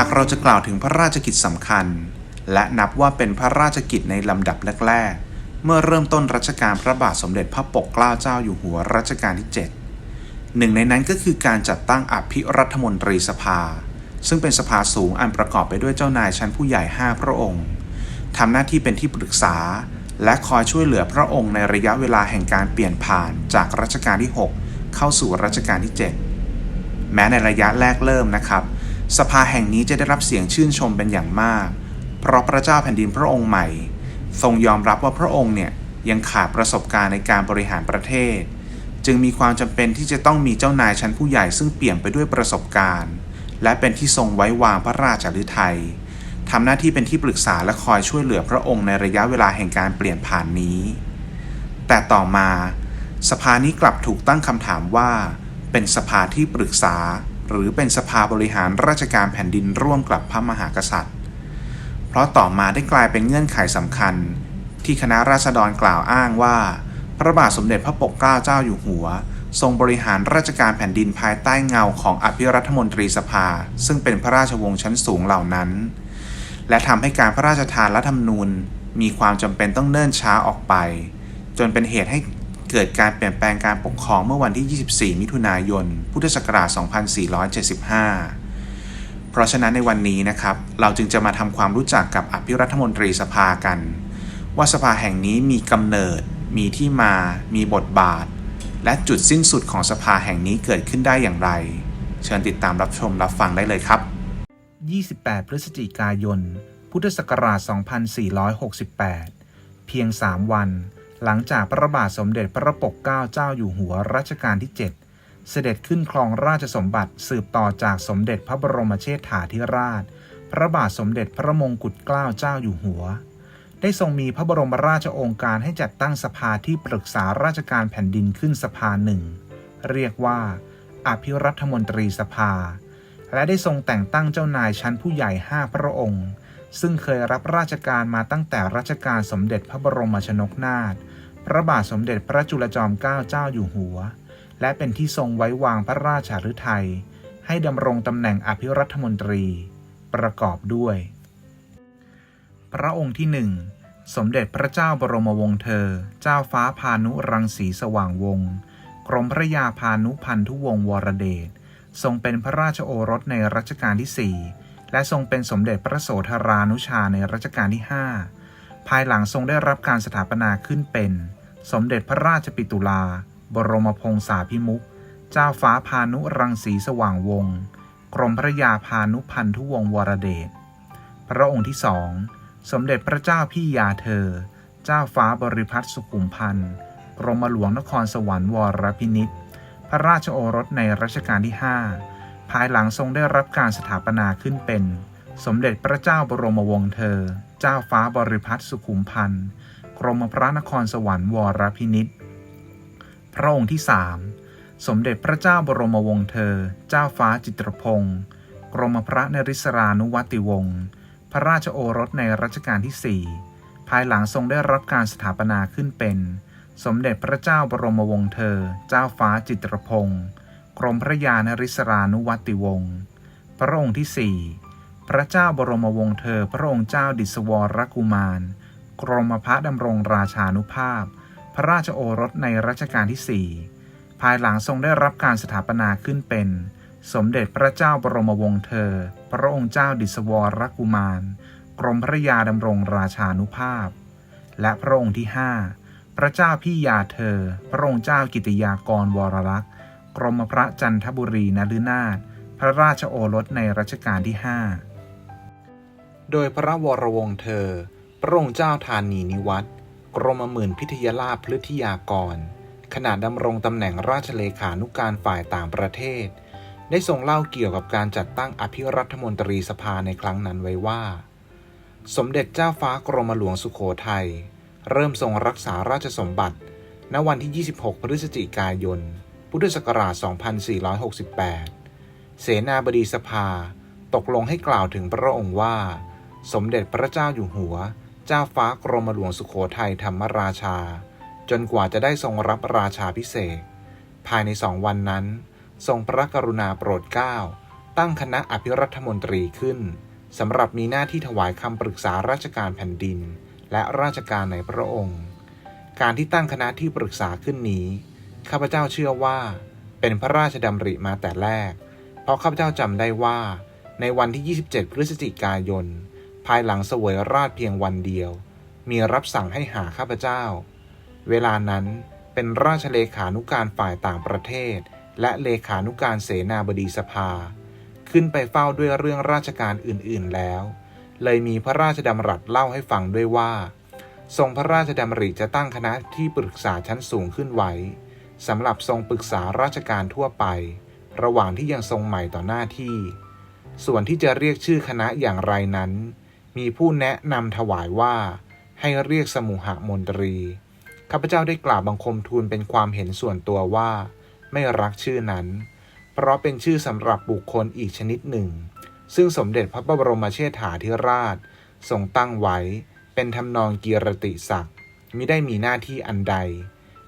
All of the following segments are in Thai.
ากเราจะกล่าวถึงพระราชกิจสำคัญ และนับว่าเป็นพระราชกิจในลำดับแรกๆ เมื่อเริ่มต้นรัชกาลพระบาทสมเด็จพระปกเกล้าเจ้าอยู่หัวรัชกาลที่ 7 หนึ่งในนั้นก็คือการจัดตั้งอภิรัฐมนตรีสภา ซึ่งเป็นสภาสูงอันประกอบไปด้วยเจ้านายชั้นผู้ใหญ่ 5 พระองค์ทำหน้าที่เป็นที่ปรึกษา และคอยช่วยเหลือพระองค์ในระยะเวลาแห่งการเปลี่ยนผ่านจากรัชกาลที่ 6 เข้าสู่รัชกาลที่ 7 แม้ในระยะแรกเริ่มนะครับ สภาแห่งนี้จะได้รับเสียงชื่นชมเป็นอย่างมาก เพราะพระเจ้าแผ่นดินพระองค์ใหม่ ทรงยอมรับว่าพระองค์เนี่ยยังขาดประสบการณ์ในการบริหารประเทศ จึงมีความจำเป็นที่จะต้องมีเจ้านายชั้นผู้ใหญ่ซึ่งเปี่ยมไปด้วยประสบการณ์ และเป็นที่ทรงไว้วางพระราชฤทัยทำหน้าที่เป็นที่ปรึกษาและคอยช่วยเหลือพระองค์ในระยะเวลาแห่งการเปลี่ยนผ่านนี้ แต่ต่อมา สภานี้กลับถูกตั้งคำถามว่า เป็นสภาที่ปรึกษา หรือเป็นสภาบริหารราชการแผ่นดินร่วมกับพระมหากษัตริย์ เพราะต่อมาได้กลายเป็นเงื่อนไขสำคัญ ที่คณะราษฎรกล่าวอ้างว่า พระบาทสมเด็จพระปกเกล้าเจ้าอยู่หัว ทรงบริหารราชการแผ่นดินภายใต้เงาของอภิรัฐมนตรีสภา ซึ่งเป็นพระราชวงศ์ชั้นสูงเหล่านั้น และทำให้การพระราชทานรัฐธรรมนูญมีความจำเป็นต้องเนิ่นช้าออกไป จนเป็นเหตุให้ เกิดการเปลี่ยนแปลงการปกครองเมื่อวันที่ 24 มิถุนายน พุทธศักราช 2475 เพราะฉะนั้นในวันนี้นะครับ เราจึงจะมาทำความรู้จักกับอภิรัฐมนตรีสภากัน ว่าสภาแห่งนี้มีกำเนิด มีที่มา มีบทบาท และจุดสิ้นสุดของสภาแห่งนี้เกิดขึ้นได้อย่างไร เชิญติดตามรับชมรับฟังได้เลยครับ 28 พฤศจิกายน พุทธศักราช 2468 เพียง 3 วัน หลังจากพระบาทสมเด็จพระปกเกล้าเจ้าอยู่หัวรัชกาลที่ 7 เสด็จขึ้นครองราชสมบัติสืบต่อจากสมเด็จพระบรมเชษฐาธิราช พระบาทสมเด็จพระมงกุฎเกล้าเจ้าอยู่หัว ได้ทรงมีพระบรมราชโองการให้จัดตั้งสภาที่ปรึกษาราชการแผ่นดินขึ้นสภาหนึ่ง เรียกว่า อภิรัฐมนตรีสภา และได้ทรงแต่งตั้งเจ้านายชั้นผู้ใหญ่ห้าพระองค์ซึ่งเคยรับราชการมาตั้งแต่รัชกาลสมเด็จพระบรมชนกนาถ ระบาทสมเด็จพระจุลจอมเกล้าเจ้าอยู่หัว และเป็นที่ทรงไว้วางพระราชาฤทัยให้ดำรงตำแหน่งอภิรัฐมนตรี ประกอบด้วย พระองค์ที่หนึ่งสมเด็จพระเจ้าบรมวงศ์เธอ เจ้าฟ้าพานุรังสีสว่างวงศ์กรมพระยาพานุพันธุวงศ์วรเดชทรงเป็นพระราชโอรสในรัชกาลที่4และทรงเป็นสมเด็จพระโสธรานุชาในรัชกาลที่ 5 ภายหลังทรงได้รับการสถาปนาขึ้นเป็น สมเด็จพระราชปิตุลา บรมพงษาภิมุข เจ้าฟ้าพานุรังสีสว่างวงศ์ กรมพระยาพานุพันธุวงศ์วรเดช พระองค์ที่สอง สมเด็จพระเจ้าพี่ยาเธอ เจ้าฟ้าบริพัตรสุขุมพันธ์ กรมหลวงนครสวรรค์วรพินิษพระราชโอรสในรัชกาลที่ 5 ภายหลังทรงได้รับการสถาปนาขึ้นเป็น สมเด็จพระเจ้าบรมวงศ์เธอ เจ้าฟ้าบริพัตรสุขุมพันธ์ กรมพระนครสวรรค์วรพินิษพระองค์ที่สามสมเด็จพระเจ้าบรมวงศ์เธอ เจ้าฟ้าจิตรพงศ์กรมพระนริศรานุวัติวงศ์พระราชโอรสในรัชกาลที่4ภายหลังทรงได้รับการสถาปนาขึ้นเป็น สมเด็จพระเจ้าบรมวงศ์เธอ เจ้าฟ้าจิตรพงศ์กรมพระยานริศรานุวัติวงศ์พระองค์ที่4พระเจ้าบรมวงศ์เธอ พระองค์เจ้าดิศวรกุมาร กรมพระดำรงราชานุภาพ พระราชโอรสในรัชกาลที่ 4 ภายหลังทรงได้รับการสถาปนาขึ้นเป็น สมเด็จพระเจ้าบรมวงศ์เธอ พระองค์เจ้าดิศวรกุมาร กรมพระยาดำรงราชานุภาพ และพระองค์ที่ 5 พระเจ้าพี่ยาเธอ พระองค์เจ้ากิติยากรวรลักษ์ กรมพระจันทบุรีนฤนาถพระราชโอรสในรัชกาลที่ 5 โดยพระวรวงศ์เธอ พระองค์เจ้าธานีนิวัตรกรมหมื่นพิทยาลาภพฤทยากร ขณะดำรงตำแหน่งราชเลขานุการฝ่ายต่างประเทศ ได้ทรงเล่าเกี่ยวกับการจัดตั้งอภิรัฐมนตรีสภาในครั้งนั้นไว้ว่า สมเด็จเจ้าฟ้ากรมหลวงสุโขทัยเริ่มทรงรักษาราชสมบัติ ณ วันที่ 26 พฤศจิกายน พุทธศักราช 2468 เสนาบดีสภาตกลงให้กล่าวถึงพระองค์ว่า สมเด็จพระเจ้าอยู่หัว เจ้าฟ้ากรมหลวงสุโขทัยธรรมราชา จนกว่าจะได้ทรงรับราชาพิเศษ ภายในสองวันนั้น ทรงพระกรุณาโปรดเกล้า ตั้งคณะอภิรัฐมนตรีขึ้นสำหรับมีหน้าที่ถวายคำปรึกษาราชการแผ่นดิน และราชการในพระองค์ การที่ตั้งคณะที่ปรึกษาขึ้นนี้ ข้าพเจ้าเชื่อว่า เป็นพระราชดำริมาแต่แรก เพราะข้าพเจ้าจำได้ว่า ในวันที่ 27 พฤศจิกายนายหลังเสวยราชเพียงวันเดียว มีรับสั่งให้หาข้าพเจ้า เวลานั้นเป็นราชเลขานุการฝ่ายต่างประเทศ และเลขานุการเสนาบดีสภา ขึ้นไปเฝ้าด้วยเรื่องราชการอื่นๆแล้ว เลยมีพระราชดำรัสเล่าให้ฟังด้วยว่า ทรงพระราชดำริจะตั้งคณะที่ปรึกษาชั้นสูงขึ้นไว้สำหรับทรงปรึกษาราชการทั่วไป ระหว่างที่ยังทรงใหม่ต่อหน้าที่ ส่วนที่จะเรียกชื่อคณะอย่างไรนั้น มีผู้แนะนำถวายว่า ให้เรียกสมุหมนตรี ข้าพเจ้าได้กราบบังคมทูลเป็นความเห็นส่วนตัวว่า ไม่รักชื่อนั้น เพราะเป็นชื่อสำหรับบุคคลอีกชนิดหนึ่ง ซึ่งสมเด็จพระบรมเชษฐาธิราช ทรงตั้งไว้ เป็นทำนองกีรติศักดิ์มิได้มีหน้าที่อันใด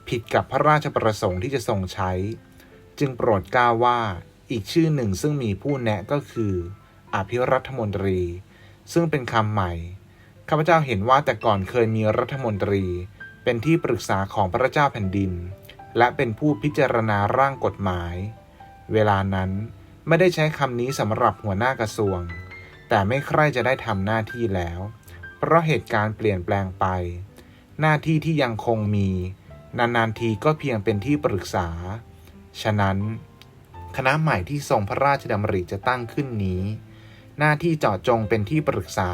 ผิดกับพระราชประสงค์ที่จะทรงใช้ จึงโปรดกล้าว่าอีกชื่อหนึ่งซึ่งมีผู้แนะก็คือ อภิรัฐมนตรี ซึ่งเป็นคำใหม่ ข้าพเจ้าเห็นว่าแต่ก่อนเคยมีรัฐมนตรี เป็นที่ปรึกษาของพระเจ้าแผ่นดิน และเป็นผู้พิจารณาร่างกฎหมาย เวลานั้นไม่ได้ใช้คำนี้สำหรับหัวหน้ากระทรวง แต่ไม่ใคร่จะได้ทำหน้าที่แล้ว เพราะเหตุการณ์เปลี่ยนแปลงไป หน้าที่ที่ยังคงมี นานๆทีก็เพียงเป็นที่ปรึกษา ฉะนั้น คณะใหม่ที่ทรงพระราชดำริจะตั้งขึ้นนี้ หน้าที่เจาะจงเป็นที่ปรึกษา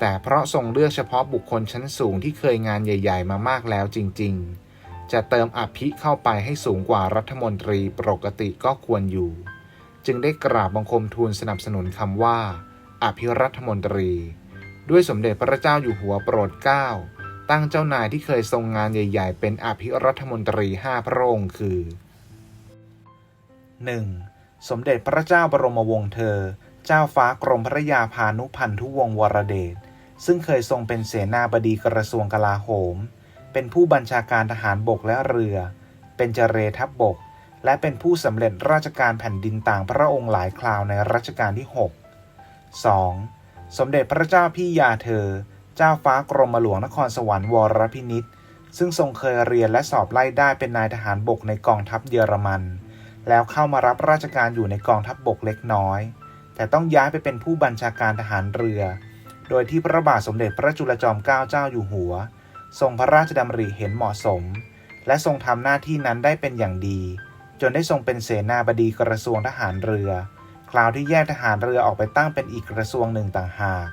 แต่เพราะทรงเลือกเฉพาะบุคคลชั้นสูงที่เคยงานใหญ่ ๆ มามากแล้วจริง ๆ จะเติมอภิเข้าไปให้สูงกว่ารัฐมนตรีปกติก็ควรอยู่ จึงได้กราบบังคมทูลสนับสนุนคำว่า อภิรัฐมนตรี ด้วยสมเด็จพระเจ้าอยู่หัวโปรดเกล้าตั้งเจ้านายที่เคยทรงงานใหญ่ ๆ เป็นอภิรัฐมนตรีห้าพระองค์คือ 1. สมเด็จพระเจ้าบรมวงศ์เธอ เจ้าฟ้ากรมพระยาพานุพันธุวงศ์วรเดช ซึ่งเคยทรงเป็นเสนาบดีกระทรวงกลาโหม เป็นผู้บัญชาการทหารบกและเรือ เป็นเจเรทัพบก และเป็นผู้สำเร็จราชการแผ่นดินต่างพระองค์หลายคราวในรัชกาลที่ 6 2. สมเด็จพระเจ้าพี่ยาเธอ เจ้าฟ้ากรมหลวงนครสวรรค์วรพินิษซึ่งทรงเคยเรียนและสอบไล่ได้เป็นนายทหารบกในกองทัพเยอรมัน แล้วเข้ามารับราชการอยู่ในกองทัพบบกเล็กน้อย แต่ต้องย้ายไปเป็นผู้บัญชาการทหารเรือ โดยที่พระบาทสมเด็จพระจุลจอมเกล้าเจ้าอยู่หัว ทรงพระราชดำริเห็นเหมาะสม และทรงทำหน้าที่นั้นได้เป็นอย่างดี จนได้ทรงเป็นเสนาบดีกระทรวงทหารเรือ คราวที่แยกทหารเรือออกไปตั้งเป็นอีกกระทรวงหนึ่งต่างหาก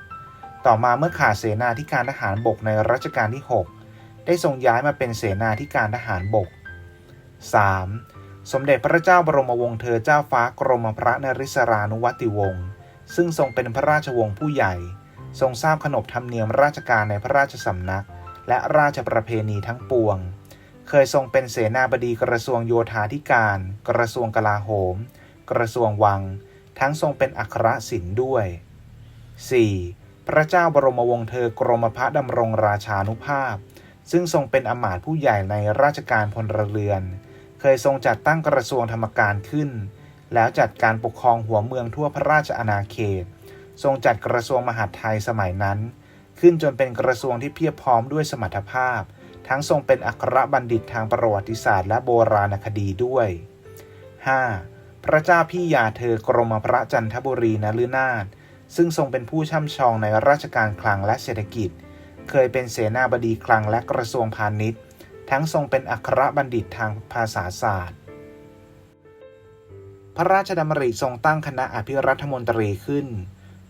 ต่อมาเมื่อขาดเสนาธิการทหารบกในรัชกาลที่ 6 ได้ทรงย้ายมาเป็นเสนาธิการทหารบก 3. สมเด็จพระเจ้าบรมวงศ์เธอเจ้าฟ้ากรมพระนริศรานุวัติวงศ์ซึ่งทรงเป็นพระราชวงศ์ผู้ใหญ่ ทรงทราบขนบธรรมเนียมราชการในพระราชสำนัก และราชประเพณีทั้งปวง เคยทรงเป็นเสนาบดีกระทรวงโยธาธิการ กระทรวงกลาโหม กระทรวงวัง ทั้งทรงเป็นอัครศิลป์ด้วย 4. พระเจ้าบรมวงศ์เธอกรมพระดำรงราชานุภาพ ซึ่งทรงเป็นอมาตย์ผู้ใหญ่ในราชการพลเรือน เคยทรงจัดตั้งกระทรวงธรรมการขึ้น แล้วจัดการปกครองหัวเมืองทั่วพระราชอาณาเขต ทรงจัดกระทรวงมหาดไทยสมัยนั้น ขึ้นจนเป็นกระทรวงที่เพียบพร้อมด้วยสมรรถภาพ ทั้งทรงเป็นอัครบัณฑิตทางประวัติศาสตร์และโบราณคดีด้วย 5. พระเจ้าพี่ยาเธอกรมพระจันทบุรีนฤนาถซึ่งทรงเป็นผู้ช่ำชองในราชการคลังและเศรษฐกิจ เคยเป็นเสนาบดีคลังและกระทรวงพาณิชย์ ทั้งทรงเป็นอัครบัณฑิตทางภาษาศาสตร์ พระราชดำริทรงตั้งคณะอภิรัฐมนตรีขึ้น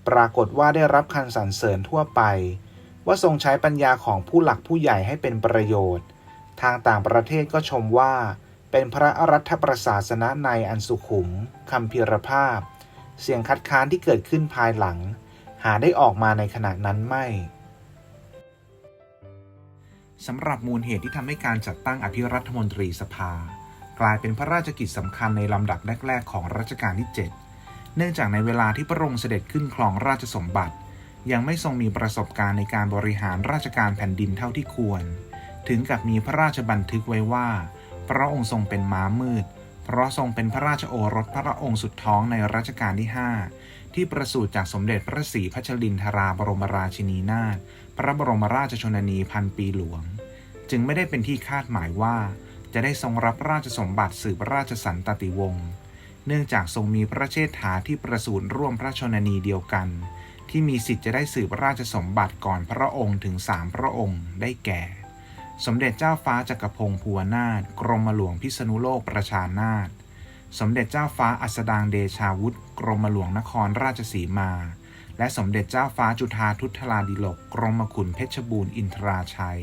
ปรากฏว่าได้รับคันสรรเสริญทั่วไป ว่าทรงใช้ปัญญาของผู้หลักผู้ใหญ่ให้เป็นประโยชน์ ทางต่างประเทศก็ชมว่าเป็นพระรัฐประศาสนในอันสุขุมคำพีรภาพ เสียงคัดค้านที่เกิดขึ้นภายหลัง หาได้ออกมาในขณะนั้นไม่ สำหรับมูลเหตุที่ทำให้การจัดตั้งอภิรัฐมนตรีสภา กลายเป็นพระราชกิจสำคัญในลำดับแรก ๆ ของรัชกาลที่ 7 เนื่องจากในเวลาที่พระองค์เสด็จขึ้นครองราชสมบัติ ยังไม่ทรงมีประสบการณ์ในการบริหารราชการแผ่นดินเท่าที่ควร ถึงกับมีพระราชบันทึกไว้ว่า พระองค์ทรงเป็นม้ามืดเพเพราะทรงเป็นพระราชโอรสพระองค์สุดท้องในรัชกาลที่ 5 ที่ประสูติจากสมเด็จพระศรีพัชรินทราบรมราชินีนาถพระบรมราชชนนีพันปีหลวง จึงไม่ได้เป็นที่คาดหมายว่า จะได้ทรงรับราชสมบัติสืบราชสันตติวงศ์เนื่องจากทรงมีพระเชษฐาที่ประสูติร่วมพระชนนีเดียวกัน ที่มีสิทธิ์จะได้สืบราชสมบัติก่อนพระองค์ถึงสามพระองค์ได้แก่ สมเด็จเจ้าฟ้าจักรพงศ์ภูวนาถกรมหลวงพิษณุโลกประชานาถ สมเด็จเจ้าฟ้าอัสดางเดชาวุฒิกรมหลวงนครราชสีมา และสมเด็จเจ้าฟ้าจุฑาทุตลาดิลกกรมขุนเพชรบูรณ์อินทราชัย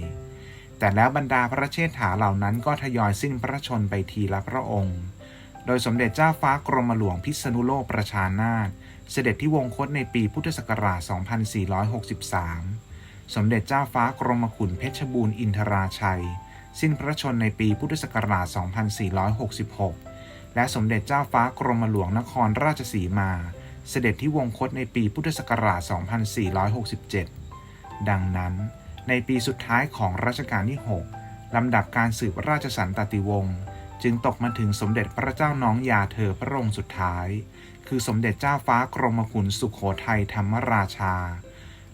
แต่แล้วบรรดาพระเชษฐาเหล่านั้นก็ทยอยสิ้นพระชนไปทีละพระองค์ โดยสมเด็จเจ้าฟ้ากรมหลวงพิษณุโลกประชานาถเสด็จที่วงคตในปีพุทธศักราช 2463 สมเด็จเจ้าฟ้ากรมขุนเพชรบูรณ์อินทราชัย สิ้นพระชนในปีพุทธศักราช 2466 และสมเด็จเจ้าฟ้ากรมหลวงนครราชสีมา เสด็จที่วงคตในปีพุทธศักราช 2467 ดังนั้น ในปีสุดท้ายของรัชกาลที่ 6 ลำดับการสืบราชสันตติวงศ์จึงตกมาถึงสมเด็จพระเจ้าน้องยาเธอพระองค์สุดท้าย คือสมเด็จเจ้าฟ้ากรมขุนสุขโขทัยธรรมราชา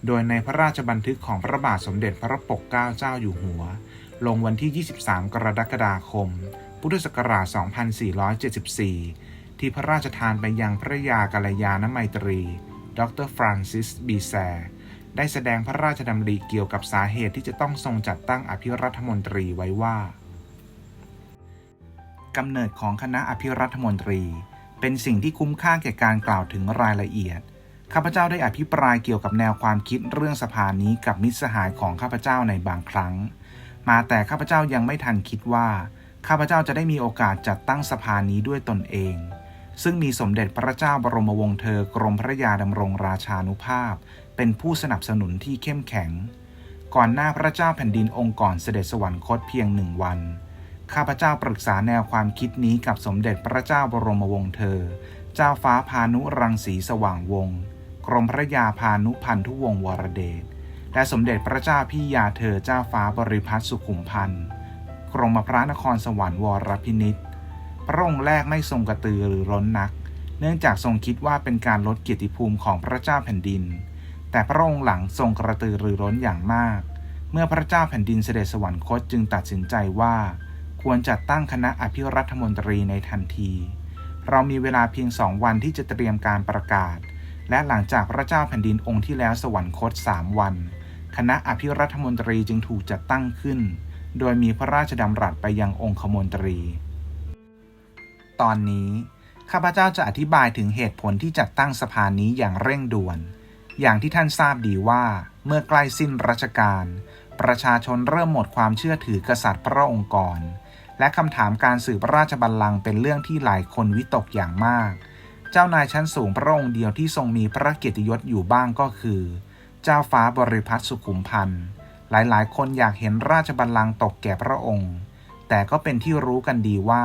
โดยในพระราชบันทึกของพระบาทสมเด็จพระปกเกล้าเจ้าอยู่หัว ลงวันที่ 23 กรกฎาคม พุทธศักราช 2474 ที่พระราชทานไปยังพระยากัลยาณไมตรี ดรฟรานซิส บีแซร์ได้แสดงพระราชดำริเกี่ยวกับสาเหตุที่จะต้องทรงจัดตั้งอภิรัฐมนตรีไว้ว่ากำเนิดของคณะอภิรัฐมนตรี เป็นสิ่งที่คุ้มค่าแก่การกล่าวถึงรายละเอียด ข้าพเจ้าได้อภิปรายเกี่ยวกับแนวความคิดเรื่องสภานี้กับมิตรสหายของข้าพเจ้าในบางครั้ง มาแต่ข้าพเจ้ายังไม่ทันคิดว่า ข้าพเจ้าจะได้มีโอกาสจัดตั้งสภานี้ด้วยตนเอง ซึ่งมีสมเด็จพระเจ้าบรมวงศ์เธอกรมพระยาดำรงราชานุภาพ เป็นผู้สนับสนุนที่เข้มแข็ง ก่อนหน้าพระเจ้าแผ่นดินองค์ก่อนเสด็จสวรรคตเพียงหนึ่งวัน ข้าพเจ้าปรึกษาแนวความคิดนี้กับสมเด็จพระเจ้าบรมวงศ์เธอ เจ้าฟ้าพานุรังสีสว่างวงศ์กรมพระยาพานุพันธุวงศ์วรเดชและสมเด็จพระเจ้าพี่ยาเธอเจ้าฟ้าบริพัตรสุขุมพันธ์ กรมพระนครสวรรค์วรพินิษพระองค์แรกไม่ทรงกระตือหรือร้นนัก เนื่องจากทรงคิดว่าเป็นการลดเกียรติภูมิของพระเจ้าแผ่นดิน แต่พระองค์หลังทรงกระตือรือร้นอย่างมาก เมื่อพระเจ้าแผ่นดินเสด็จสวรรคตจึงตัดสินใจว่า ควรจัดตั้งคณะอภิรัฐมนตรีในทันที เรามีเวลาเพียงสองวันที่จะเตรียมการประกาศ และหลังจากพระเจ้าแผ่นดินองค์ที่แล้วสวรรคตสามวัน คณะอภิรัฐมนตรีจึงถูกจัดตั้งขึ้น โดยมีพระราชดำรัสไปยังองคมนตรี ตอนนี้ ข้าพเจ้าจะอธิบายถึงเหตุผลที่จัดตั้งสภานี้อย่างเร่งด่วน อย่างที่ท่านทราบดีว่าเมื่อใกล้สิ้นรัชกาลประชาชนเริ่มหมดความเชื่อถือกษัตริย์พระองค์ก่อน และคำถามการสืบราชบัลลังก์เป็นเรื่องที่หลายคนวิตกอย่างมาก เจ้านายชั้นสูงพระองค์เดียวที่ทรงมีพระเกียรติยศอยู่บ้างก็คือ เจ้าฟ้าบริพัตรสุขุมพันธ์ หลายๆ คนอยากเห็นราชบัลลังก์ตกแก่พระองค์ แต่ก็เป็นที่รู้กันดีว่า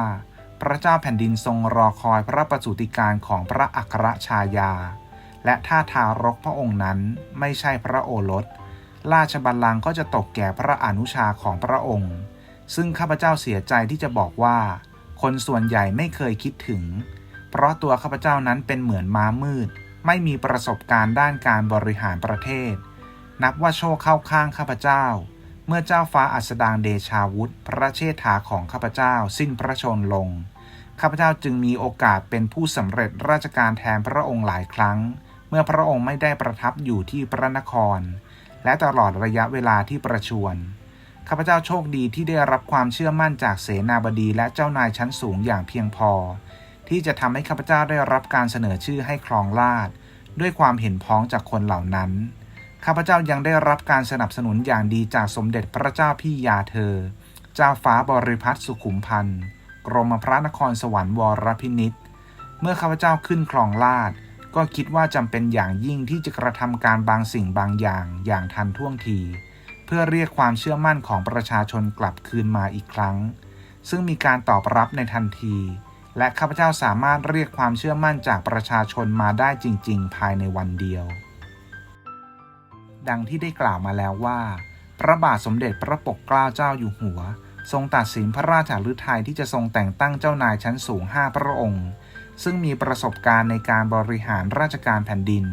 พระเจ้าแผ่นดินทรงรอคอยพระประสูติการของพระอัครชายา และถ้าทารกพระองค์นั้นไม่ใช่พระโอรส ราชบัลลังก์ก็จะตกแก่พระอนุชาของพระองค์ ซึ่งข้าพเจ้าเสียใจที่จะบอกว่า คนส่วนใหญ่ไม่เคยคิดถึง เพราะตัวข้าพเจ้านั้นเป็นเหมือนม้ามืด ไม่มีประสบการณ์ด้านการบริหารประเทศ นับว่าโชคเข้าข้างข้าพเจ้า เมื่อเจ้าฟ้าอัสดางเดชาวุธ พระเชษฐาของข้าพเจ้าสิ้นพระชนลง ข้าพเจ้าจึงมีโอกาสเป็นผู้สำเร็จราชการแทนพระองค์หลายครั้ง เมื่อพระองค์ไม่ได้ประทับอยู่ที่พระนคร และตลอดระยะเวลาที่ประชวรข้าพเจ้าโชคดีที่ได้รับความเชื่อมั่นจากเสนาบดีและเจ้านายชั้นสูงอย่างเพียงพอ ที่จะทำให้ข้าพเจ้าได้รับการเสนอชื่อให้ครองราชย์ด้วยความเห็นพ้องจากคนเหล่านั้น ข้าพเจ้ายังได้รับการสนับสนุนอย่างดีจากสมเด็จพระเจ้าพี่ยาเธอ เจ้าฟ้าบริพัตรสุขุมพันธ์ กรมพระนครสวรรค์วรพินิษเมื่อข้าพเจ้าขึ้นครองราชก็คิดว่าจำเป็นอย่างยิ่งที่จะกระทำการบางสิ่งบางอย่างอย่างทันท่วงที เพื่อเรียกความเชื่อมั่นของประชาชนกลับคืนมาอีกครั้ง ซึ่งมีการตอบรับในทันที และข้าพเจ้าสามารถเรียกความเชื่อมั่นจากประชาชนมาได้จริง ๆ ภายในวันเดียว ดังที่ได้กล่าวมาแล้วว่า พระบาทสมเด็จพระปกเกล้าเจ้าอยู่หัว ทรงตัดสินพระราชาฤทัยที่จะทรงแต่งตั้งเจ้านายชั้นสูง5พระองค์ ซึ่งมีประสบการณ์ในการบริหารราชการแผ่นดิน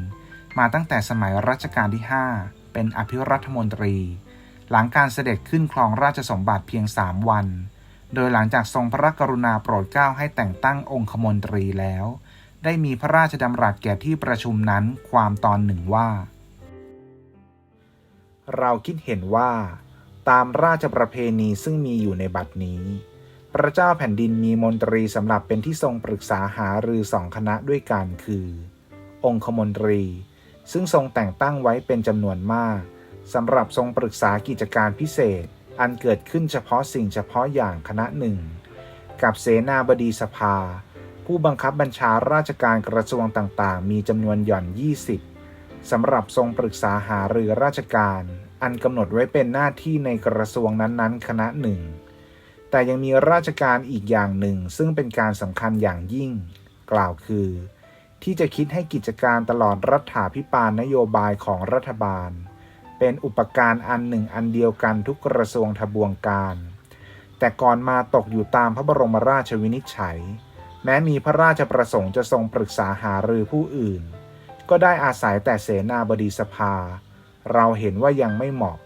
มาตั้งแต่สมัยรัชกาลที่ 5 เป็นอภิรัฐมนตรี หลังการเสด็จขึ้นครองราชสมบัติเพียง3วัน โดยหลังจากทรงพระกรุณาโปรดเกล้าให้แต่งตั้งองคมนตรีแล้วได้มีพระราชดำรัสแก่ที่ประชุมนั้นความตอนหนึ่งว่า เราคิดเห็นว่า ตามราชประเพณีซึ่งมีอยู่ในบัดนี้ พระเจ้าแผ่นดินมีมนตรีสำหรับเป็นที่ทรงปรึกษาหารือสองคณะด้วยกันคือ องคมนตรี ซึ่งทรงแต่งตั้งไว้เป็นจำนวนมากสำหรับทรงปรึกษากิจการพิเศษ อันเกิดขึ้นเฉพาะสิ่งเฉพาะอย่างคณะหนึ่ง กับเสนาบดีสภา ผู้บังคับบัญชาราชการกระทรวงต่างๆ มีจำนวนหย่อน 20 สำหรับทรงปรึกษาหารือราชการ อันกำหนดไว้เป็นหน้าที่ในกระทรวงนั้นๆ คณะหนึ่ง แต่ยังมีราชการอีกอย่างหนึ่ง ซึ่งเป็นการสำคัญอย่างยิ่ง กล่าวคือ ที่จะคิดให้กิจการตลอดรัฐาพิบาลนโยบายของรัฐบาล เป็นอุปการอันหนึ่งอันเดียวกันทุกกระทรวงทบวงการ แต่ก่อนมาตกอยู่ตามพระบรมราชวินิจฉัย แม้มีพระราชประสงค์จะทรงปรึกษาหารือผู้อื่น ก็ได้อาศัยแต่เสนาบดีสภา เราเห็นว่ายังไม่เหมาะ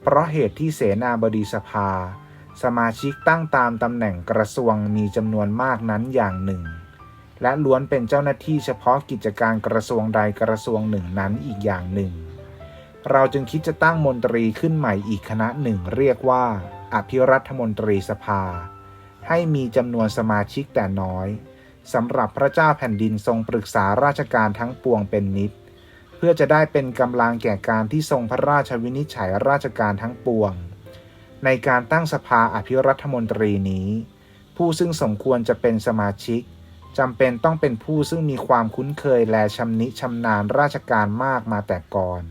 เพราะเหตุที่เสนาบดีสภา สมาชิกตั้งตามตำแหน่งกระทรวงมีจำนวนมากนั้นอย่างหนึ่ง และล้วนเป็นเจ้าหน้าที่เฉพาะกิจการกระทรวงใดกระทรวงหนึ่งนั้นอีกอย่างหนึ่ง เราจึงคิดจะตั้งมนตรีขึ้นใหม่อีกคณะหนึ่งเรียกว่า อภิรัฐมนตรีสภา ให้มีจำนวนสมาชิกแต่น้อย สำหรับพระเจ้าแผ่นดินทรงปรึกษาราชการทั้งปวงเป็นนิด เพื่อจะได้เป็นกำลังแก่การที่ทรงพระราชวินิจฉัยราชการทั้งปวง ในการตั้งสภาอภิรัฐมนตรีนี้ ผู้ซึ่งสมควรจะเป็นสมาชิกจำเป็นต้องเป็นผู้ซึ่งมีความคุ้นเคยและชำนิชำนาญราชการมากมาแต่ก่อน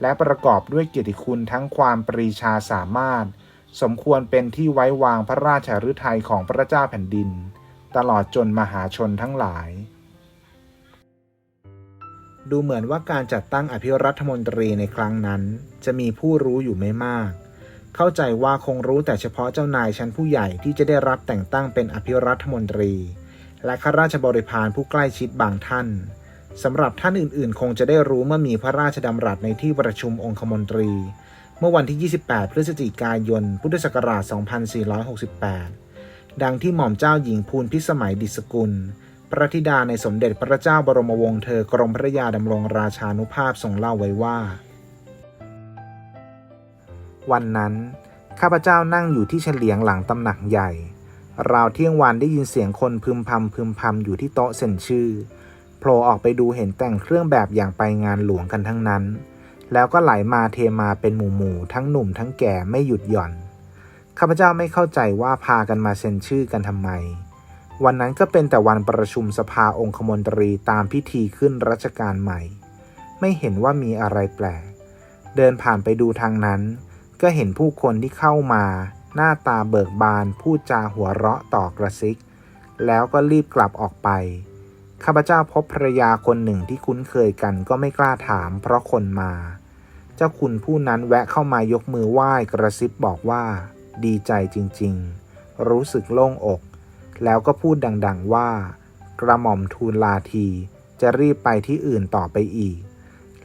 และประกอบด้วยเกียรติคุณทั้งความปรีชาสามารถ สมควรเป็นที่ไว้วางพระราชฤทัยของพระเจ้าแผ่นดิน ตลอดจนมหาชนทั้งหลาย ดูเหมือนว่าการจัดตั้งอภิรัฐมนตรีในครั้งนั้น จะมีผู้รู้อยู่ไม่มาก เข้าใจว่าคงรู้แต่เฉพาะเจ้านายชั้นผู้ใหญ่ที่จะได้รับแต่งตั้งเป็นอภิรัฐมนตรี และข้าราชบริพารผู้ใกล้ชิดบางท่านสำหรับท่านอื่นๆ คงจะได้รู้เมื่อมีพระราชดำรัสในที่ประชุมองคมนตรี เมื่อวันที่ 28 พฤศจิกายน พุทธศักราช 2468 ดังที่หม่อมเจ้าหญิงภูลพิสมัยดิษกุล พระธิดาในสมเด็จพระเจ้าบรมวงศ์เธอกรมพระยาดำรงราชานุภาพทรงเล่าไว้ว่า วันนั้น ข้าพเจ้านั่งอยู่ที่เฉลียงหลังตำหนักใหญ่ ราวเที่ยงวันได้ยินเสียงคนพึมพำพึมพำอยู่ที่โต๊ะเซ็นชื่อโผล่ออกไปดูเห็นแต่งเครื่องแบบอย่างไปงานหลวงกันทั้งนั้น แล้วก็ไหลมาเทมาเป็นหมู่หมู่ทั้งหนุ่มทั้งแก่ไม่หยุดหย่อน ข้าพเจ้าไม่เข้าใจว่าพากันมาเซ็นชื่อกันทำไม วันนั้นก็เป็นแต่วันประชุมสภาองคมนตรีตามพิธีขึ้นรัชกาลใหม่ ไม่เห็นว่ามีอะไรแปลก เดินผ่านไปดูทางนั้น ก็เห็นผู้คนที่เข้ามา หน้าตาเบิกบานพูดจาหัวเราะต่อกระซิก แล้วก็รีบกลับออกไป ข้าพเจ้าพบภรรยาคนหนึ่งที่คุ้นเคยกันก็ไม่กล้าถามเพราะคนมา เจ้าคุณผู้นั้นแวะเข้ามายกมือไหว้กระซิบบอกว่า ดีใจจริงๆ รู้สึกโล่งอก แล้วก็พูดดังๆว่า กระหม่อมทูลลาที จะรีบไปที่อื่นต่อไปอีก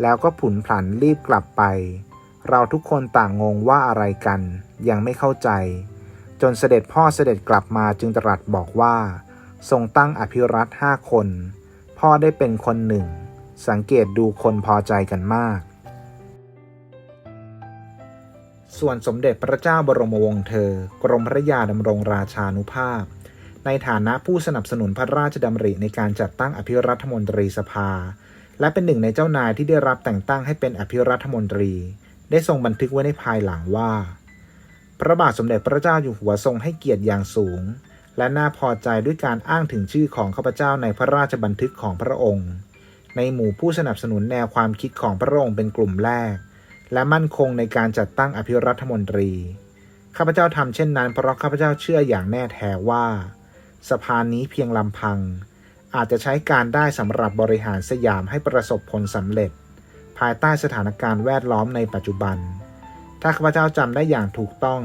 แล้วก็ผุนผันรีบกลับไป เราทุกคนต่างงงว่าอะไรกัน ยังไม่เข้าใจ จนเสด็จพ่อเสด็จกลับมาจึงตรัสบอกว่า ทรงตั้งอภิรัตห้าคน พ่อได้เป็นคนหนึ่ง สังเกตดูคนพอใจกันมาก ส่วนสมเด็จพระเจ้าบรมวงศ์เธอ กรมพระยาดำรงราชานุภาพ ในฐานะผู้สนับสนุนพระราชดำริในการจัดตั้งอภิรัฐมนตรีสภา และเป็นหนึ่งในเจ้านายที่ได้รับแต่งตั้งให้เป็นอภิรัฐมนตรี ได้ทรงบันทึกไว้ในภายหลังว่า พระบาทสมเด็จพระเจ้าอยู่หัวทรงให้เกียรติอย่างสูง และน่าพอใจด้วยการอ้างถึงชื่อของข้าพเจ้าในพระราชบันทึกของพระองค์ ในหมู่ผู้สนับสนุนแนวความคิดของพระองค์เป็นกลุ่มแรก และมั่นคงในการจัดตั้งอภิรัฐมนตรี ข้าพเจ้าทำเช่นนั้นเพราะข้าพเจ้าเชื่ออย่างแน่แท้ว่า สภานี้เพียงลำพัง อาจจะใช้การได้สำหรับบริหารสยามให้ประสบผลสำเร็จ ภายใต้สถานการณ์แวดล้อมในปัจจุบัน ถ้าข้าพเจ้าจำได้อย่างถูกต้อง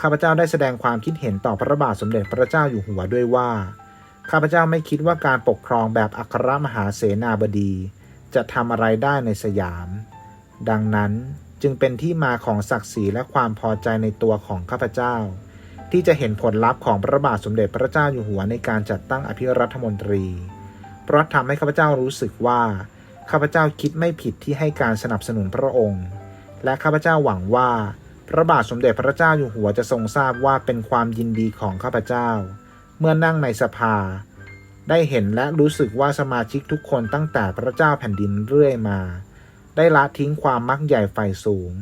ข้าพเจ้าได้แสดงความคิดเห็นต่อพระบาทสมเด็จพระเจ้าอยู่หัวด้วยว่า ข้าพเจ้าไม่คิดว่าการปกครองแบบอัครมหาเสนาบดี จะทำอะไรได้ในสยาม ดังนั้นจึงเป็นที่มาของศักดิ์ศรีและความพอใจในตัวของข้าพเจ้า ที่จะเห็นผลลัพธ์ของพระบาทสมเด็จพระเจ้าอยู่หัวในการจัดตั้งอภิรัฐมนตรี เพราะทำให้ข้าพเจ้ารู้สึกว่าข้าพเจ้าคิดไม่ผิดที่ให้การสนับสนุนพระองค์ และข้าพเจ้าหวังว่า พระบาทสมเด็จพระเจ้าอยู่หัวจะทรงทราบว่าเป็นความยินดีของข้าพเจ้า เมื่อนั่งในสภา ได้เห็นและรู้สึกว่าสมาชิกทุกคนตั้งแต่พระเจ้าแผ่นดินเรื่อยมา ได้ละทิ้งความมักใหญ่ไฟสูง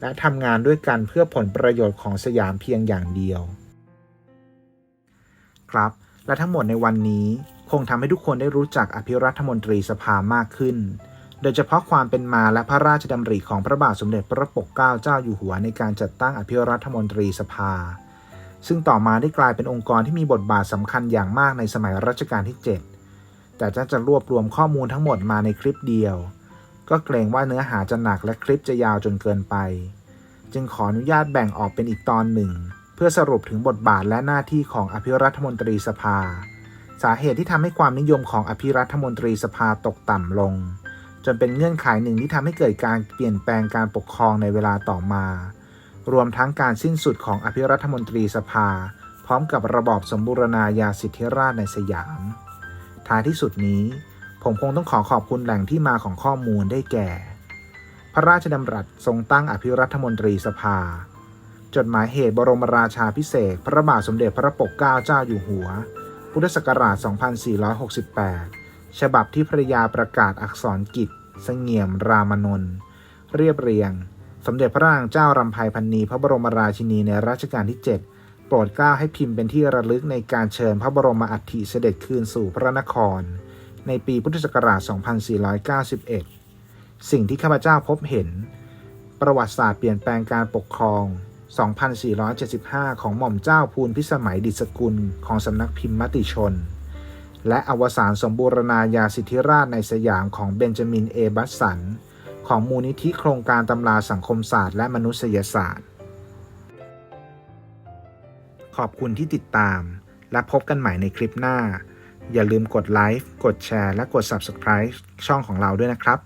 และทำงานด้วยกันเพื่อผลประโยชน์ของสยามเพียงอย่างเดียว ครับ และทั้งหมดในวันนี้คงทำให้ทุกคนได้รู้จักอภิรัฐมนตรีสภามากขึ้น โดยเฉพาะความเป็นมาและพระราชดำริของพระบาทสมเด็จพระปกเกล้าเจ้าอยู่หัวในการจัดตั้งอภิรัฐมนตรีสภา ซึ่งต่อมาได้กลายเป็นองค์กรที่มีบทบาทสำคัญอย่างมากในสมัยรัชกาลที่ 7 แต่จะจะรวบรวมข้อมูลทั้งหมดมาในคลิปเดียว ก็เกรงว่าเนื้อหาจะหนักและคลิปจะยาวจนเกินไป จึงขออนุญาตแบ่งออกเป็นอีกตอนหนึ่ง เพื่อสรุปถึงบทบาทและหน้าที่ของอภิรัฐมนตรีสภา สาเหตุที่ทำให้ความนิยมของอภิรัฐมนตรีสภาตกต่ำลง จนเป็นเงื่อนไขหนึ่งที่ทำให้เกิดการเปลี่ยนแปลงการปกครองในเวลาต่อมา รวมทั้งการสิ้นสุดของอภิรัฐมนตรีสภา พร้อมกับระบอบสมบูรณาญาสิทธิราชในสยาม ท้ายที่สุดนี้ ผมคงต้องขอขอบคุณแหล่งที่มาของข้อมูลได้แก่ พระราชดำรัสทรงตั้งอภิรัฐมนตรีสภา จดหมายเหตุบรมราชาพิเศษ พระบาทสมเด็จพระปกเกล้าเจ้าอยู่หัว พุทธศักราช 2468 ฉบับที่ภรยาประกาศอักษรกิจเสงี่ยมรามนนท์เรียบเรียง สมเด็จพระนางเจ้ารำไพพันนีพระบรมราชินีในรัชกาลที่ 7 โปรดเกล้าให้พิมพ์เป็นที่ระลึกในการเชิญพระบรมอัฐิเสด็จคืนสู่พระนคร ในปีพุทธศักราช 2491 สิ่งที่ข้าพเจ้าพบเห็น ประวัติศาสตร์เปลี่ยนแปลงการปกครอง 2475 ของหม่อมเจ้าภูลพิสมัยดิษกุลของสำนักพิมพ์มติชน และอวสานสมบูรณาญาสิทธิราชในสยามของเบนจามิน เอบัสสัน ของมูลนิธิโครงการตำราสังคมศาสตร์และมนุษยศาสตร์ ขอบคุณที่ติดตามและพบกันใหม่ในคลิปหน้า อย่าลืมกดไลค์กดแชร์และกด Subscribe ช่องของเราด้วยนะครับ